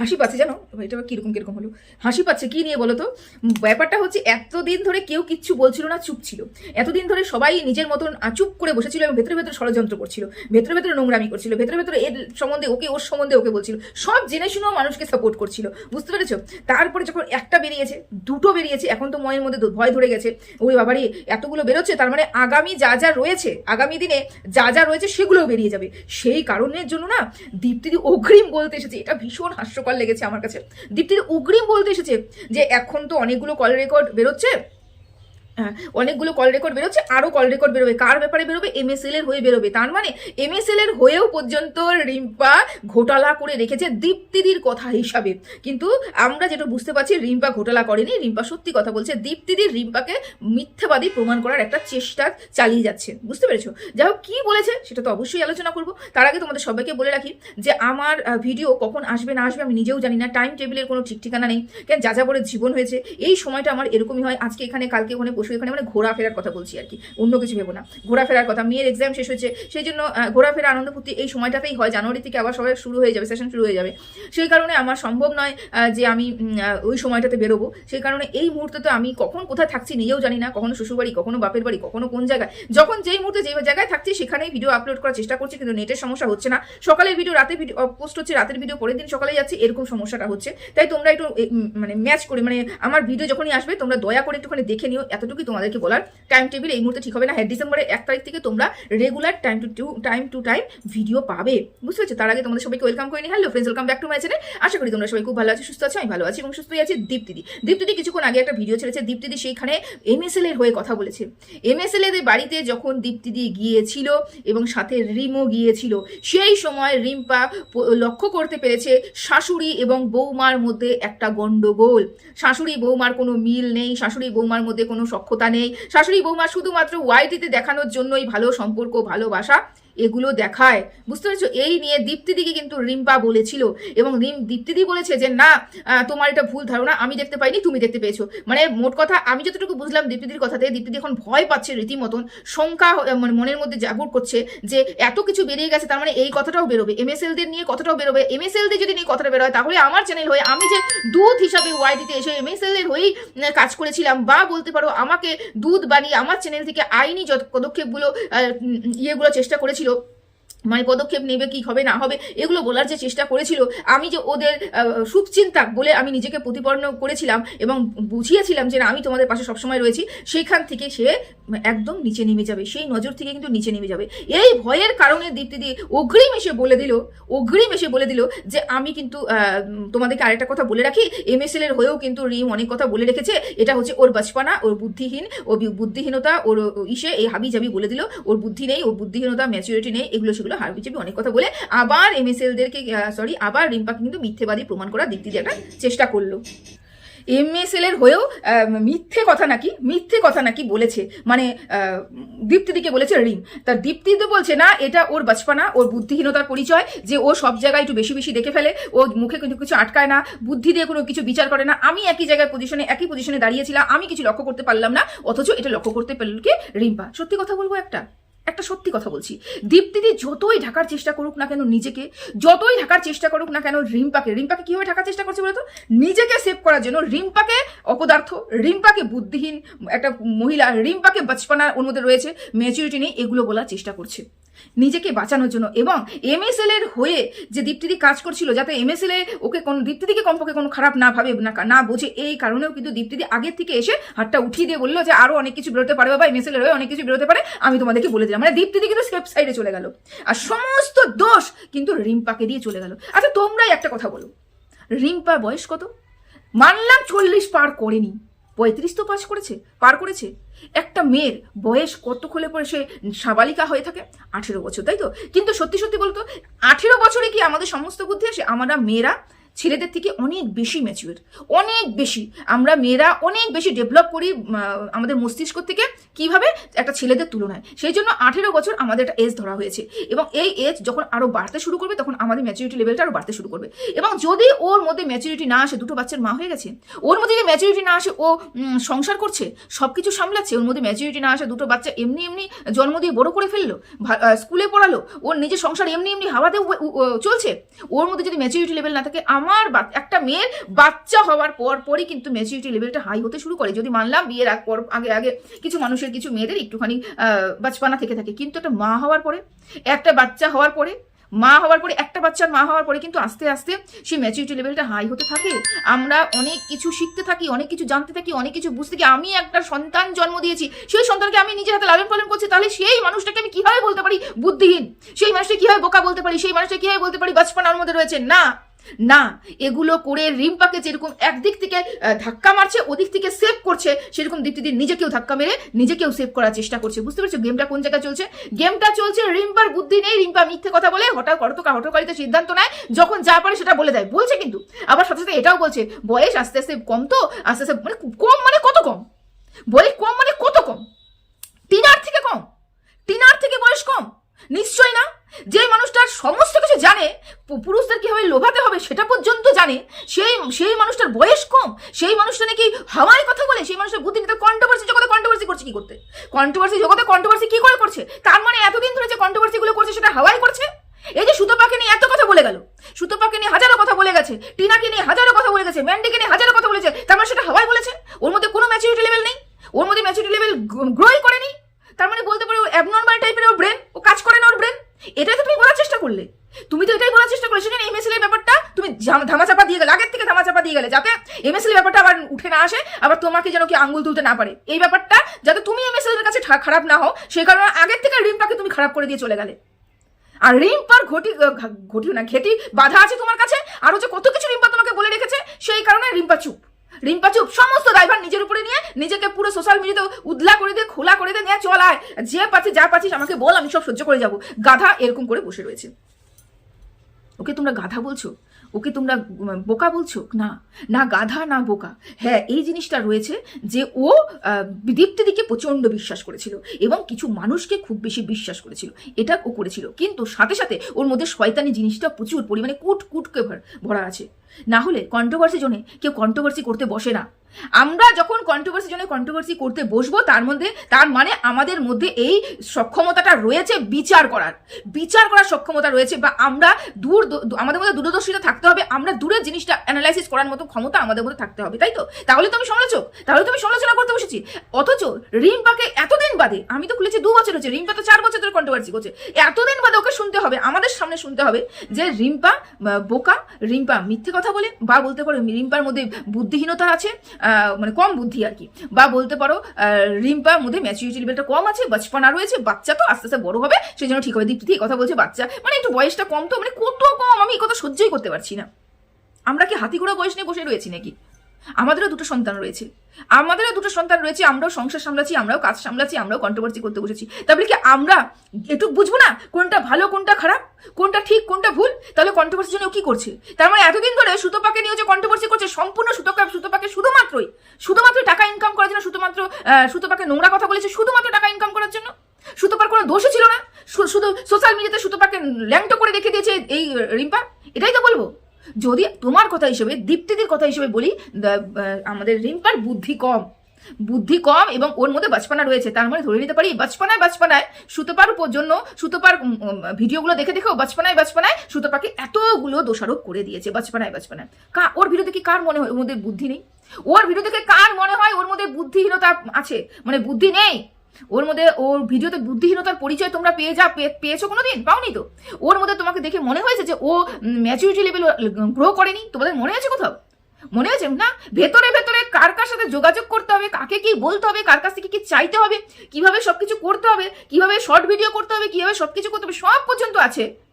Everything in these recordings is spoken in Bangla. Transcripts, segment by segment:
হাসি পাচ্ছে জানো? এটা কীরকম কীরকম হলো? হাসি পাচ্ছে, কি নিয়ে বলো তো? ব্যাপারটা হচ্ছে এতদিন ধরে কেউ কিচ্ছু বলছিল না, চুপ ছিল। এতদিন ধরে সবাই নিজের মতন চুপ করে বসেছিল এবং ভেতরে ভেতরে ষড়যন্ত্র করছিল। ভেতরে ভেতরে নোংরামি করছিল, ভেতরে ভেতরে এর সম্বন্ধে ওকে, ওর সম্বন্ধে ওকে বলছিল। সব জেনে শুনেও মানুষকে সাপোর্ট করছিল, বুঝতে পেরেছ? তারপরে যখন একটা বেরিয়েছে, দুটো বেরিয়েছে, এখন তো মনের মধ্যে ভয় ধরে গেছে। ওই বাবারই এতগুলো বেরোচ্ছে, তার মানে আগামী যা যা রয়েছে, আগামী দিনে যা যা রয়েছে, সেগুলোও বেরিয়ে যাবে। সেই কারণের জন্য না, দীপ্তিদি অগ্রিম বলতে এসেছে। এটা ভীষণ হাস্যকর লেগেছে আমার কাছে। দীপ্তির অগ্রিম বলতে এসেছে যে এখন তো অনেকগুলো কল রেকর্ড বেরোচ্ছে হ্যাঁ, অনেকগুলো কল রেকর্ড বেরোচ্ছে আরও কল রেকর্ড বেরোবে। কার ব্যাপারে বেরোবে? এমএসএল এর হয়ে বেরোবে। তার মানে এমএসএল এর হয়েও পর্যন্ত রিম্পা ঘোটালা করে রেখেছে দীপ্তিদির কথা হিসাবে। কিন্তু আমরা যেটা বুঝতে পারছি রিম্পা ঘোটালা করেনি। রিম্পা সত্যি কথা বলছে দীপ্তিদির রিম্পাকে মিথ্যাবাদী প্রমাণ করার একটা চেষ্টা চালিয়ে যাচ্ছে। বুঝতে পেরেছ? যাই হোক কী বলেছে সেটা তো অবশ্যই আলোচনা করব। তার আগে তোমাদের সবাইকে বলে রাখি যে আমার ভিডিও কখন আসবে না আসবে আমি নিজেও জানি না। টাইম টেবিলের কোনো ঠিক ঠিকানা নেই। কেন? যা যা করে জীবন হয়েছে এই সময়টা আমার এরকমই হয়। আজকে এখানে কালকে ওখানে পশু এখানে মানে ঘোরাফেরার কথা বলছি আর কি, অন্য কিছু ভেবো না। ঘোরাফেরার কথা, মেয়ের এক্সাম শেষ হয়েছে, সেই জন্য ঘোরাফেরা, আনন্দ ফুর্তি এই সময়টাতেই হয়। জানুয়ারি থেকে আবার সবাই শুরু হয়ে যাবে সেশন শুরু হয়ে যাবে। সেই কারণে আমার সম্ভব নয় যে আমি ওই সময়টাতে বেরোবো। সেই কারণে এই মুহূর্তে তো আমি কখন কোথায় থাকছি নিজেও জানি না, কখনো শ্বশুরবাড়ি, কখনো বাপের বাড়ি, কখনো কোন জায়গায়। যখন যেই মুহূর্তে যে জায়গায় থাকছি, সেখানেই ভিডিও আপলোড করার চেষ্টা করছি, কিন্তু নেটের সমস্যা হচ্ছে না। সকালের ভিডিও রাতে ভিডিও পোস্ট হচ্ছে, রাতের ভিডিও পরের দিন সকালে যাচ্ছে, এরকম সমস্যাটা হচ্ছে। তাই তোমরা একটু মানে ম্যাচ করে মানে আমার ভিডিও যখনই আসবে, তোমরা দয়া করে একটুখানি দেখে নিও এতটুকুই তোমাদেরকে বলার? টাইম টেবিল এই মুহূর্তে ঠিক হবে না। হ্যাঁ ডিসেম্বরের এক তারিখ থেকে তোমরা regular time to to time to time video পাবে। বুঝতে পারছ? তার আগে তোমাদের সবাইকে ওয়েলকাম করে নি hello friends welcome back to my channel আশা করি তোমরা সবাই খুব ভালো আছো, সুস্থ আছো, আমি ভালো আছি এবং সুস্থই আছি দীপ্তিদি দীপ্তিদি কিছুক্ষণ আগে একটা ভিডিও ছেড়েছে। দীপ্তিদি সেইখানে এমএসএল এর হয়ে কথা বলেছে। এমএসএল এদের বাড়িতে যখন দীপ্তিদি গিয়েছিল এবং সাথে রিমও গিয়েছিল, সেই সময় রিম্পা লক্ষ্য করতে পেরেছে শাশুড়ি এবং বৌমার মধ্যে একটা গন্ডগোল। শাশুড়ি বৌমার কোনো মিল নেই, শাশুড়ি বৌমার মধ্যে কোনো সক্ষতা নেই। শাশুড়ি বৌমা শুধুমাত্র ওয়াইটিতে দেখানোর জন্যই ভালো সম্পর্ক ভালোবাসা। এগুলো দেখায়। বুঝতে পেরেছ? এই নিয়ে দীপ্তিদিকে কিন্তু রিম্পা বলেছিল এবং রিম, দীপ্তিদি বলেছে যে, না তোমার এটা ভুল ধারণা, আমি দেখতে পাইনি, তুমি দেখতে পেয়েছ। মানে মোট কথা, আমি যতটুকু বুঝলাম দীপ্তিদির কথাতে, দীপ্তিদি এখন ভয় পাচ্ছে রীতিমতন, শঙ্কা মানে মনের মধ্যে জাগর করছে যে, এত কিছু বেরিয়ে গেছে, তার মানে এই কথাটাও বেরোবে এমএসএল দের নিয়ে কথাটাও বেরোবে এমএসএল দের যদি নিয়ে কথাটা বেরোয়, তাহলে আমার চ্যানেল হয়ে আমি যে দুধ হিসাবে ওয়াই ওয়াইডিতে এসে এমএসএল এর হয়েই কাজ করেছিলাম, বা বলতে পারো, আমাকে দুধ বানিয়ে আমার চ্যানেল থেকে আইনি যত পদক্ষেপগুলো ইয়েগুলো চেষ্টা করেছিল giro মানে পদক্ষেপ নেবে কি হবে না হবে এগুলো বলার যে চেষ্টা করেছিল আমি যে ওদের আহ, শুভচিন্তাক বলে আমি নিজেকে প্রতিপন্ন করেছিলাম এবং বুঝিয়েছিলাম যে না আমি তোমাদের পাশে সবসময় রয়েছি সেইখান থেকে সে একদম নিচে নেমে যাবে সেই নজর থেকে কিন্তু নিচে নেমে যাবে। এই ভয়ের কারণে দীপ্তিদি অগ্রিম এসে বলে দিল অগ্রিম এসে বলে দিল যে আমি কিন্তু তোমাদেরকে আরেকটা কথা বলে রাখি এম এস এল এর হয়েও কিন্তু রিম অনেক কথা বলে রেখেছে এটা হচ্ছে ওর বাচপানা ওর বুদ্ধিহীন ও বুদ্ধিহীনতা ওর ইসে এই হাবি জাবি বলে দিল ওর বুদ্ধি নেই ওর বুদ্ধিহীনতা ম্যাচুরিটি নেই এগুলো সেগুলো হাবি জাবি অনেক কথা বলে আবার এমএসএল দেরকে সরি আবার রিম্পাকে কিন্তু মিথ্যেবাদী প্রমাণ করার দিক দিয়ে একটা চেষ্টা করল। এমএসএল এর হয়েও মিথ্যে কথা নাকি, মিথ্যে কথা নাকি বলেছে মানে দীপ্তিদিকে বলেছে রিম। তা দীপ্তি তো বলছে, না, এটা ওর বাচপানা, ওর বুদ্ধিহীনতার পরিচয়, যে ও সব জায়গায় একটু বেশি বেশি দেখে ফেলে, ও মুখে কিন্তু কিছু আটকায় না, বুদ্ধি দিয়ে কোনো কিছু বিচার করে না, আমি একই জায়গায় পজিশনে একই পজিশনে দাঁড়িয়েছিলাম, আমি কিছু লক্ষ্য করতে পারলাম না, অথচ এটা লক্ষ্য করতে পারল কি রিম্পা। সত্যি কথা বলব একটা? একটা সত্যি কথা বলছি। দীপ্তিদি যতই ঢাকার চেষ্টা করুক না কেন নিজেকে, যতই ঢাকার চেষ্টা করুক না কেন রিম্পাকে রিম্পাকে কীভাবে ঢাকার চেষ্টা করছে বলতো? নিজেকে সেভ করার জন্য রিম্পাকে অপদার্থ, রিম্পাকে বুদ্ধিহীন একটা মহিলা, রিম্পাকে বাচপানা ওর মধ্যে রয়েছে ম্যাচুরিটি নেই এগুলো বলার চেষ্টা করছে। নিজেকে বাঁচানোর জন্য এবং এমএসএল এর হয়ে যে দীপ্তিদি কাজ করছিল যাতে এমএসএল এ ওকে কোন, দীপ্তিদিকে কমপক্ষে কোনো খারাপ না ভাবে, না না বোঝে, এই কারণেও কিন্তু দীপ্তিদি আগের থেকে এসে হাতটা উঠিয়ে দিয়ে বলল যে আরও অনেক কিছু বেরোতে পারে বা এমএসএল এর হয়ে অনেক কিছু বেরোতে পারে, আমি তোমাদেরকে বলে দিলাম। মানে দীপ্তিদি কিন্তু সেফ সাইডে চলে গেল। আর সমস্ত দোষ কিন্তু রিম্পাকে দিয়ে চলে গেল। আচ্ছা তোমরাই একটা কথা বলো। রিম্পার বয়স কত? মানলাম চল্লিশ পার করেনি। পঁয়ত্রিশ তো পাস করেছে, পার করেছে। একটা মেয়ের বয়স কত হলে পরে সে সাবালিকা হয়ে থাকে? আঠেরো বছর, তাই তো? কিন্তু সত্যি সত্যি বলতো, আঠেরো বছরে কি আমাদের সমস্ত বুদ্ধি আসে? আমরা মেয়েরা ছেলেদের থেকে অনেক বেশি ম্যাচিউর অনেক বেশি। আমরা মেয়েরা অনেক বেশি ডেভেলপ করি আমাদের মস্তিষ্ক থেকে কীভাবে একটা ছেলেদের তুলনায়। সেই জন্য আঠেরো বছর আমাদের একটা এজ ধরা হয়েছে এবং এই এজ যখন আরও বাড়তে শুরু করবে, তখন আমাদের ম্যাচুরিটি লেভেলটা আরও বাড়তে শুরু করবে। এবং যদি ওর মধ্যে ম্যাচুরিটি না আসে, দুটো বাচ্চার মা হয়ে গেছে, ওর মধ্যে যদি ম্যাচুরিটি না আসে, ও সংসার করছে সব কিছু সামলাচ্ছে, ওর মধ্যে ম্যাচুরিটি না আসে, দুটো বাচ্চা এমনি এমনি জন্ম দিয়ে বড় করে ফেলল স্কুলে পড়ালো, ওর নিজের সংসার এমনি এমনি হাওয়াতে চলছে, ওর মধ্যে যদি ম্যাচুরিটি লেভেল না থাকে আমার আমার একটা মেয়ের বাচ্চা হওয়ার পর পরই কিন্তু ম্যাচুরিটি লেভেলটা হাই হতে শুরু করে। যদি মানলাম বিয়ের পর আগে আগে কিছু মানুষের, কিছু মেয়েদের একটুখানি বাচপানা থেকে থাকে। কিন্তু একটা মা হওয়ার পরে, একটা বাচ্চা হওয়ার পরে, মা হওয়ার পরে, একটা বাচ্চার মা হওয়ার পরে কিন্তু আস্তে আস্তে সেই ম্যাচুরিটি লেভেলটা হাই হতে থাকে। আমরা অনেক কিছু শিখতে থাকি, অনেক কিছু জানতে থাকি, অনেক কিছু বুঝতে থাকি। আমি একটা সন্তান জন্ম দিয়েছি। সেই সন্তানকে আমি নিজের হাতে লালন পালন করছি, তাহলে সেই মানুষটাকে আমি কীভাবে বলতে পারি? বুদ্ধিহীন। সেই মানুষটা কীভাবে বোকা বলতে পারি? সেই মানুষটা কীভাবে বলতে পারি? বাচপানার মধ্যে রয়েছে। না। না, এগুলো করে রিম্পাকে যেরকম একদিক থেকে ধাক্কা মারছে, ওদিক থেকে সেভ করছে, সেরকম দীপ্তিদি নিজেকেও ধাক্কা মেরে নিজেকেও সেভ করার চেষ্টা করছে। বুঝতে পারছ? গেমটা কোন জায়গায় চলছে? গেমটা চলছে রিম্পার বুদ্ধি নেই, রিম্পা মিথ্যে কথা বলে হঠাৎ হটকা হটকারিতে সিদ্ধান্ত নেয়, যখন যা পারে সেটা বলে দেয়। বলছে কিন্তু, আবার সাথে সাথে এটাও বলছে, বয়স আস্তে আস্তে কম তো, আস্তে আস্তে মানে কম মানে কত কম? বয়স কম মানে কত কম? টিনার থেকে কম। টিনার থেকে বয়স কম। নিশ্চয় না। যে মানুষটার সমস্ত কিছু জানে পুরুষদের কীভাবে লোভাতে হবে সেটা পর্যন্ত জানে। সেই সেই মানুষটার বয়স কম, সেই মানুষটা নাকি হাওয়ায় কথা বলে, সেই মানুষটার বুদ্ধি নেই কন্ট্রোভার্সি জগতে কন্ট্রোভার্সি করছে কি করতে? কন্ট্রোভার্সি জগতে কন্ট্রোভার্সি কি করে করছে? তার মানে এতদিন ধরে যে কন্ট্রোভার্সি গুলো করছে সেটা হাওয়ায় করছে? এই যে সুতপাকে নিয়ে এত কথা বলে গেল, সুতপাকে নিয়ে হাজারো কথা বলে গেছে, টিনাকে নিয়ে হাজারো কথা বলে গেছে, ম্যান্ডিকে নিয়ে হাজারো কথা বলেছে, তার মানে সেটা হাওয়ায় বলেছে? ওর মধ্যে কোনো ম্যাচুরিটি লেভেল নেই? ওর মধ্যে ম্যাচুরিটি লেভেল গ্রোই করেনি? তার মানে বলতে পারো অ্যাবনর্মাল টাইপের ওর ব্রেন ও কাজ করে না ওর ব্রেন এটাই তো তুমি বলার চেষ্টা করলে। তুমি তো এটাই সেখানে এমএসএল এর ব্যাপারটা তুমি ধামাচাপা দিয়ে গেলে, আগের থেকে ধামাচাপা দিয়ে গেলে, যাতে এমএসএল ব্যাপারটা আবার উঠে না আসে, আবার তোমাকে যেন কি আঙ্গুল তুলতে না পারে। এই ব্যাপারটা যাতে তুমি এমএসএল এর কাছে খারাপ না হও সেই কারণে আগের থেকে রিম্পাকে তুমি খারাপ করে দিয়ে চলে গেলে। আর রিম্পার ঘটি ঘটিও না, ঘেটি বাধা আছে তোমার কাছে আরও যে কত কিছু রিম্পা তোমাকে বলে রেখেছে, সেই কারণে রিম্পা চুপ। রিম্পা চুপ, সমস্ত দায়ভার নিজের উপরে নিয়ে, নিজেকে পুরো সোশ্যাল মিডিয়াতে উদলা করে দিয়ে, খোলা করে দিয়ে নিয়ে চল আয়। যে পাচ্ছি যা পাচ্ছিস, আমাকে বল, আমি সব সহ্য করে যাব। গাধা এরকম করে বসে রয়েছে। ওকে তোমরা গাধা বলছো? ওকে তোমরা বোকা বলছো? না না গাধা, না বোকা। হ্যাঁ এই জিনিসটা রয়েছে যে ও দীপ্তিদিকে প্রচণ্ড বিশ্বাস করেছিল এবং কিছু মানুষকে খুব বেশি বিশ্বাস করেছিল। এটা ও করেছিল। কিন্তু সাথে সাথে ওর মধ্যে শয়তানি জিনিসটা প্রচুর পরিমাণে কুট কুটকে ভরা আছে। না হলে কন্ট্রোভার্সি জন্য কেউ কন্ট্রোভার্সি করতে বসে না। আমরা যখন কন্ট্রোভার্সি জন্য কন্ট্রোভার্সি করতে বসবো, তার মধ্যে, তার মানে আমাদের মধ্যে এই সক্ষমতাটা রয়েছে বিচার করার। বিচার করার সক্ষমতা রয়েছে বা আমরা দূর আমাদের মধ্যে দূরদর্শিতা থাকতে হবে, আমরা দূরের জিনিসটা অ্যানালাইসিস করার মতো ক্ষমতা আমাদের মধ্যে থাকতে হবে, তাই তো? তাহলে তো আমি সমালোচক, তাহলে তো আমি সমালোচনা করতে বসেছি। অথচ রিম্পাকে এতদিন বাদে, আমি তো খুলেছি দু বছর হচ্ছে, রিম্পা তো চার বছর ধরে কন্ট্রোভার্সি করছে, এতদিন বাদে ওকে শুনতে হবে, আমাদের সামনে শুনতে হবে যে রিম্পা বোকা, রিম্পা মিথ্যে কথা বলে বা বলতে পারো রিম্পার মধ্যে বুদ্ধিহীনতা আছে মানে কম বুদ্ধি আর কি। বা বলতে পারো রিম্পার মধ্যে ম্যাচুরিটি লেভেলটা কম আছে, বাচপানা রয়েছে, বাচ্চা তো আস্তে আস্তে বড় হবে সেই জন্য ঠিক হবে। দীপ্তি কথা বলছে বাচ্চা। মানে একটু বয়সটা কম তো মানে কত কম, আমি এই কথা সহ্যই করতে পারছি না। আমরা কি হাতি ঘোড়া বয়স নিয়ে বসে রয়েছি নাকি? আমাদেরও দুটো সন্তান রয়েছে। আমাদেরও দুটো সন্তান রয়েছে, আমরাও সংসার সামলাচ্ছি, আমরাও কাজ সামলাচ্ছি, আমরাও কন্ট্রোভার্সি করতে বসেছি। তাহলে কি আমরা একটু বুঝব না কোনটা ভালো, কোনটা খারাপ, কোনটা ঠিক, কোনটা ভুল? তাহলে কন্ট্রোভার্সির জন্য কি করছে? তার মানে এতদিন ধরে সুতোপাকে নিয়ে যে কন্ট্রোভার্সি করছে, সম্পূর্ণ সুতপা সুতোপাকে শুধুমাত্রই, শুধুমাত্র টাকা ইনকাম করার জন্য শুধুমাত্র সুতোপাকে নোংরা কথা বলেছে, শুধুমাত্র টাকা ইনকাম করার জন্য? সুতোপার কোনো দোষই ছিল না? শুধু সোশ্যাল মিডিয়াতে সুতোপাকে ল্যাংটো করে রেখে দিয়েছে এই রিম্পা? এটাই তো বলব। যদি তোমার কথা হিসেবে, দীপ্তিদির কথা হিসেবে বলি আমাদের রিম্পার বুদ্ধি কম। বুদ্ধি কম এবং ওর মধ্যে বাচপানা রয়েছে। তার মানে ধরে নিতে পারি বাচপানায় বাচপানায় সুতপার জন্য সুতপার ভিডিওগুলো দেখে দেখেও বাচপানায় বাচপানায় সুতপাকে এতগুলো দোষারোপ করে দিয়েছে বাচপানায় বাচপানায় কা, ওর ভিডিও দেখে কার মনে হয়? ওর মধ্যে বুদ্ধি নেই? ওর ভিডিও দেখে কার মনে হয়? ওর মধ্যে বুদ্ধিহীনতা আছে? মানে বুদ্ধি নেই? ওর মধ্যে ওর ভিডিওতে বুদ্ধিহীনতার পরিচয় তোমরা পেয়ে যা, পে- কোনো দিন পাওনি তো। ওর মধ্যে তোমাকে দেখে মনে হয়েছে যে ও ম্যাচুরিটি লেভেল গ্রো করেনি। তোমাদের মনে আছে কোথাও? মনে আছে? না? ভেতরে ভেতরে কার কার সাথে যোগাযোগ করতে হবে? কাকে কি বলতে হবে? কার কাছ থেকে কি চাইতে হবে? কীভাবে সবকিছু করতে হবে? কীভাবে শর্ট ভিডিও করতে হবে? কীভাবে সবকিছু করতে হবে? সব পর্যন্ত আছে।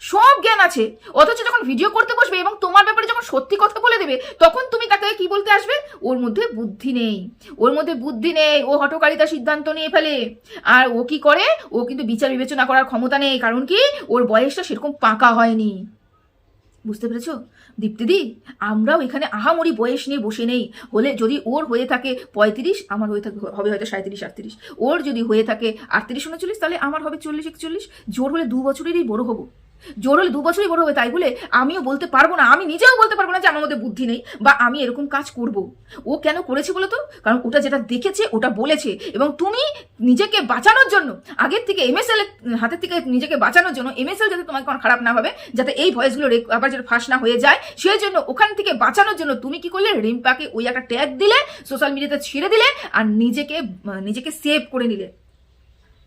সব জ্ঞান আছে। অথচ যখন ভিডিও করতে বসবে এবং তোমার ব্যাপারে যখন সত্যি কথা বলে দেবে, তখন তুমি তাকে কি বলতে আসবে? ওর মধ্যে বুদ্ধি নেই। ওর মধ্যে বুদ্ধি নেই। ও হটকারিতা সিদ্ধান্ত নিয়ে ফেলে। আর ও কি করে? ও কিন্তু বিচার বিবেচনা করার ক্ষমতা নেই। কারণ কি? ওর বয়সটা সেরকম পাকা হয়নি। বুঝতে পেরেছ? দীপ্তিদি, আমরাও এখানে আহামরি বয়স নিয়ে বসে নেই। হলে যদি ওর হয়ে থাকে পঁয়ত্রিশ, আমার হয়ে থাকে, হবে হয়তো সাঁত্রিশ আটত্রিশ। ওর যদি হয়ে থাকে আটত্রিশ, উনচল্লিশ, তাহলে আমার হবে চল্লিশ, একচল্লিশ। জোর হলে দু বছরেরই বড় হব। জোর হলে দু বছরই বড় হবে, তাই বলে আমিও বলতে পারব না। আমি নিজেও বলতে পারব না যে আমার মধ্যে বুদ্ধি নেই বা আমি এরকম কাজ করব। ও কেন করেছে বলো তো? কারণ ওটা যেটা দেখেছে, ওটা বলেছে। এবং তুমি নিজেকে বাঁচানোর জন্য, আগের থেকে এম এমএসএল হাতের থেকে নিজেকে বাঁচানোর জন্য এমএসএল যাতে তোমাকে কোনো খারাপ না হবে যাতে এই ভয়েসগুলো আবার যাতে ফাঁস না হয়ে যায়, সেই জন্য ওখান থেকে বাঁচানোর জন্য তুমি কি করলে? রিম্পাকে ওই একটা ট্যাগ দিলে সোশ্যাল মিডিয়াতে ছেড়ে দিলে, আর নিজেকে নিজেকে সেভ করে নিলে।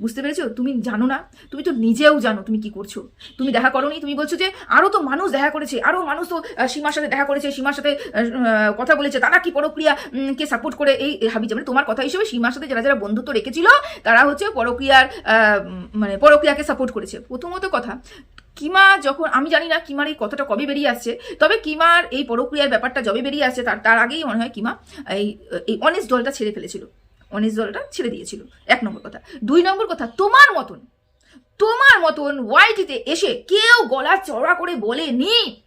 বুঝতে পেরেছ? তুমি জানো না। তুমি তো নিজেও জানো তুমি কি করছ। তুমি দেখা করোনি, তুমি বলছো যে আরও তো মানুষ দেখা করেছে, আরও মানুষ তো সীমার সাথে দেখা করেছে, সীমার সাথে কথা বলেছে। তারা কি পরক্রিয়া কে সাপোর্ট করে এই হাবি মানে তোমার কথা হিসেবে সীমার সাথে যারা যারা বন্ধুত্ব রেখেছিল, তারা হচ্ছে পরক্রিয়ার মানে পরক্রিয়াকে সাপোর্ট করেছে। প্রথমত কথা, কিমা যখন, আমি জানি না কিমার এই কথাটা কবে বেরিয়ে আসছে, তবে কিমার এই পরক্রিয়ার ব্যাপারটা যবে বেরিয়ে আসছে, তার তার আগেই মনে হয় কিমা এই এই অনেস্ট দলটা ছেড়ে ফেলেছিল। অনেস্ট দলটা ছেড়ে দিয়েছিল। এক নম্বর কথা। দুই নম্বর কথা, তোমার মতন তোমার মতন ওয়াইটিতে এসে কেউ গলা চড়া করে বলেনি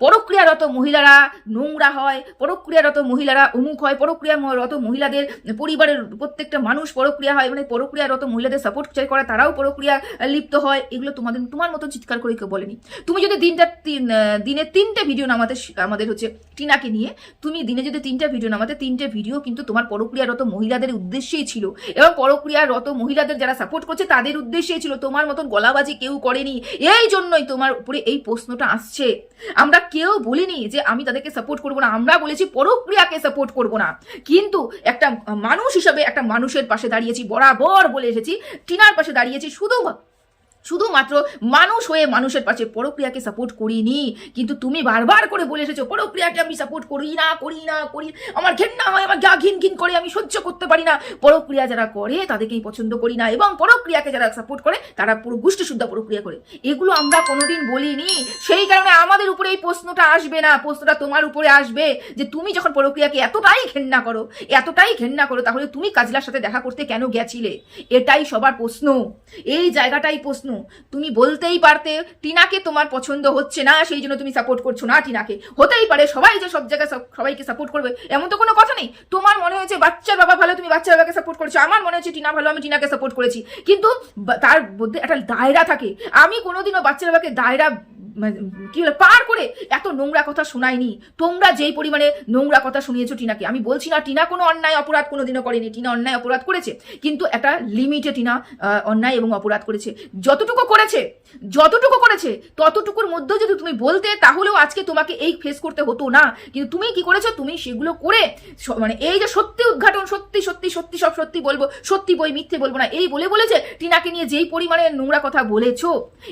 পরক্রিয়ারত মহিলারা নোংরা হয়, পরক্রিয়ারত মহিলারা অমুক হয়, পরক্রিয়ারত মহিলাদের পরিবারের প্রত্যেকটা মানুষ পরক্রিয়া হয় মানে পরক্রিয়ারত মহিলাদের সাপোর্ট করে তারাও পরক্রিয়া লিপ্ত হয়। এগুলো তোমাদের, তোমার মতো চিৎকার করে কেউ বলেনি। তুমি যদি দিনটা তিন দিনে তিনটে ভিডিও নামাতে আমাদের হচ্ছে টিনাকে নিয়ে, তুমি দিনে যদি তিনটা ভিডিও নামাতে, তিনটে ভিডিও কিন্তু তোমার পরক্রিয়ারত মহিলাদের উদ্দেশ্যেই ছিল। এবং পরক্রিয়ারত মহিলাদের যারা সাপোর্ট করছে, তাদের উদ্দেশ্যেই ছিল। তোমার মতন গলাবাজি কেউ করেনি। এই জন্যই তোমার উপরে এই প্রশ্নটা আসছে। আমরা কেউ বলিনি যে আমি তাদেরকে সাপোর্ট করব না। আমরা বলেছি, পরক্রিয়াকে সাপোর্ট করব না। কিন্তু একটা মানুষ হিসাবে একটা মানুষের পাশে দাঁড়িয়েছি, বরাবর বলে এসেছি, টিনার পাশে দাঁড়িয়েছি শুধু শুধুমাত্র মানুষ হয়ে মানুষের পাশে পরক্রিয়াকে সাপোর্ট করিনি। কিন্তু তুমি বারবার করে বলে এসেছ, পরক্রিয়াকে আমি সাপোর্ট করি না করি না, করি আমার ঘেন্না হয়, আমার গা ঘিন ঘিন করে, আমি সহ্য করতে পারি না। পরক্রিয়া যারা করে, তাদেরকেই পছন্দ করি না। এবং পরক্রিয়াকে যারা সাপোর্ট করে, তারা পুরো গোষ্ঠী শুদ্ধ পরক্রিয়া করে। এগুলো আমরা কোনোদিন বলিনি। সেই কারণে আমাদের উপরে এই প্রশ্নটা আসবে না। প্রশ্নটা তোমার উপরে আসবে যে তুমি যখন পরক্রিয়াকে এতটাই ঘেন্না করো, এতটাই ঘেন্না করো, তাহলে তুমি কাজলার সাথে দেখা করতে কেন গেছিলে? এটাই সবার প্রশ্ন। এই জায়গাটাই প্রশ্ন। তুমি বলতেই পারতে, টিনাকে তোমার পছন্দ হচ্ছে না, সেই জন্য তুমি সাপোর্ট করছ না টিনাকে। হতেই পারে সবাই যে সব জায়গায় সব- সবাইকে সাপোর্ট করবে, এমন তো কোনো কথা নেই। তোমার মনে হয়েছে বাচ্চার বাবা ভালো, তুমি বাচ্চার বাবাকে সাপোর্ট করছ। আমার মনে হচ্ছে টিনা ভালো, আমি টিনাকে সাপোর্ট করেছি। কিন্তু তার মধ্যে একটা দায়রা থাকে। আমি কোনোদিনও বাচ্চার বাবাকে দায়রা কি বলে, পার করে এত নোংরা কথা শোনায়নি। তোমরা যেই পরিমাণে নোংরা কথা শুনিয়েছো টিনাকে। আমি বলছি না, টিনা কোনো অন্যায় অপরাধ কোনোদিনও করেনি। টিনা অন্যায় অপরাধ করেছে। কিন্তু একটা লিমিটে টিনা অন্যায় এবং অপরাধ করেছে। যতটুকু করেছে যতটুকু করেছে, ততটুকুর মধ্যেও যদি তুমি বলতে, তাহলেও আজকে তোমাকে এই ফেস করতে হতো না। কিন্তু তুমি কি করেছ? তুমি সেগুলো করে মানে এই যে সত্যি উদ্ঘাটন, সত্যি সত্যি সত্যি, সব সত্যি বলব, সত্যি বই মিথ্যে বলব না। এই বলে বলেছে, টিনাকে নিয়ে যেই পরিমাণে নোংরা কথা বলেছ,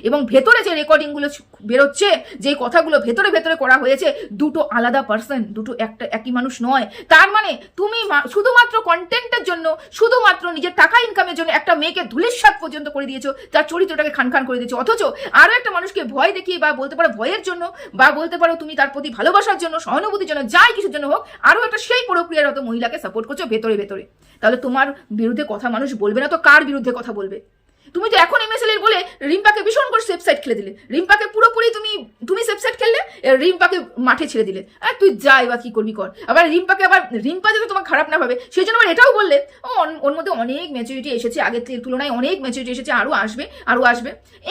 এবং ভেতরে যে রেকর্ডিংগুলো বেরোচ্ছে, যে কথাগুলো ভেতরে ভেতরে করা হয়েছে, দুটো আলাদা পার্সন দুটো একটা একই মানুষ নয়। তার মানে তুমি শুধুমাত্র কন্টেন্টের জন্য, শুধুমাত্র নিজের টাকা ইনকামের জন্য একটা মেয়েকে ধুলিস্বাদ পর্যন্ত করে দিয়েছ, তার চরিত্রটাকে খান খান করে দিয়েছ। অথচ আরও একটা মানুষকে ভয় দেখিয়ে বা বলতে পারো ভয়ের জন্য, বা বলতে পারো তুমি তার প্রতি ভালোবাসার জন্য, সহানুভূতির জন্য, যাই কিছুর জন্য হোক, আরও একটা সেই প্রক্রিয়ার প্রক্রিয়ারত মহিলাকে সাপোর্ট করছ ভেতরে ভেতরে। তাহলে তোমার বিরুদ্ধে কথা মানুষ বলবে না, তো কার বিরুদ্ধে কথা বলবে? তুমি তো এখন এমএসএল এর বলে রিম্পাকে ভীষণ করে সেফ সাইড খেলে দিলে। রিম্পাকে পুরোপুরি তুমি তুমি সেফ সাইড খেললে রিম্পাকে মাঠে ছেড়ে দিলে। আর তুই যাই বা কী করবি কর। আবার রিম্পাকে আবার, রিম্পা যাতে তোমার খারাপ না ভাবে, সেই জন্য আবার এটাও বললে ওর মধ্যে অনেক ম্যাচুরিটি এসেছে, আগের তুলনায় অনেক ম্যাচুরিটি এসেছে, আরও আসবে আরও আসবে।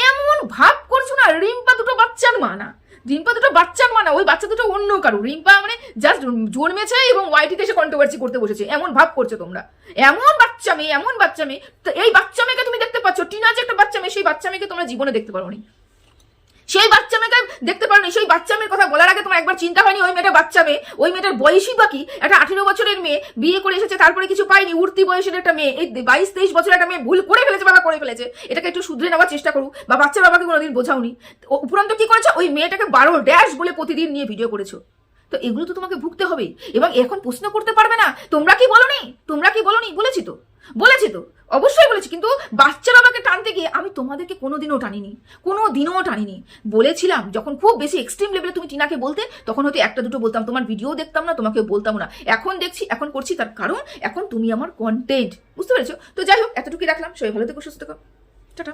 এমন ভাব করছ না, রিম্পা দুটো বাচ্চার মা না রিম্পা দুটো বাচ্চা মানে ওই বাচ্চা দুটো অন্য কারও রিম্পা মানে জাস্ট জন্মেছে এবং ওয়াইটিতে এসে কন্ট্রোভার্সি করতে বসেছে। এমন ভাব করছ তোমরা। এমন বাচ্চা মেয়ে, এমন বাচ্চা মেয়ে। তো এই বাচ্চা মেয়েকে তুমি দেখতে পাচ্ছ। টিনা যে একটা বাচ্চা মেয়ে, সেই বাচ্চা মেয়েকে তোমরা জীবনে দেখতে পারো সেই বাচ্চা মেয়েকে দেখতে পারো সেই বাচ্চা মেয়ের কথা বলার আগে তোমার একবার চিন্তা হয়নি ওই মেয়েটা বাচ্চা মেয়ে? ওই মেয়েটার বয়সী বাকি একটা আঠেরো বছরের মেয়ে বিয়ে করে এসেছে, তারপরে কিছু পাইনি উঠতি বয়সের একটা মেয়ে। এই বাইশ, তেইশ বছরের একটা মেয়ে ভুল করে ফেলেছে, বাবা, করে ফেলেছে। এটাকে একটু শুধরে নেওয়ার চেষ্টা করুক বা বাচ্চার বাবাকে কোনোদিন বোঝাওনি। উপরন্ত কি করেছে? ওই মেয়েটাকে বারো ড্যাশ বলে প্রতিদিন নিয়ে ভিডিও করেছ। তো এগুলো তো তোমাকে ভুগতে হবে। এবং এখন প্রশ্ন করতে পারবে না, তোমরা কি বলো বলনি? তোমরা কি বলো বলনি? বলেছি তো। বলেছি তো, অবশ্যই বলেছি, কিন্তু বাচ্চা বাবাকে টানতে গিয়ে আমি তোমাদেরকে কোনোদিনও টানিনি কোনো দিনও টানিনি। বলেছিলাম, যখন খুব বেশি এক্সট্রিম লেভেলে তুমি টিনাকে বলতে, তখন হয়তো একটা দুটো বলতাম, তোমার ভিডিও দেখতাম না তোমাকে বলতাম না। এখন দেখছি, এখন করছি তার কারণ, এখন তুমি আমার কন্টেন্ট বুঝতে পেরেছ? তো যাই হোক, এতটুকুই রাখলাম, সবাই ভালো থেকো, সুস্থ থাকো। টাটা।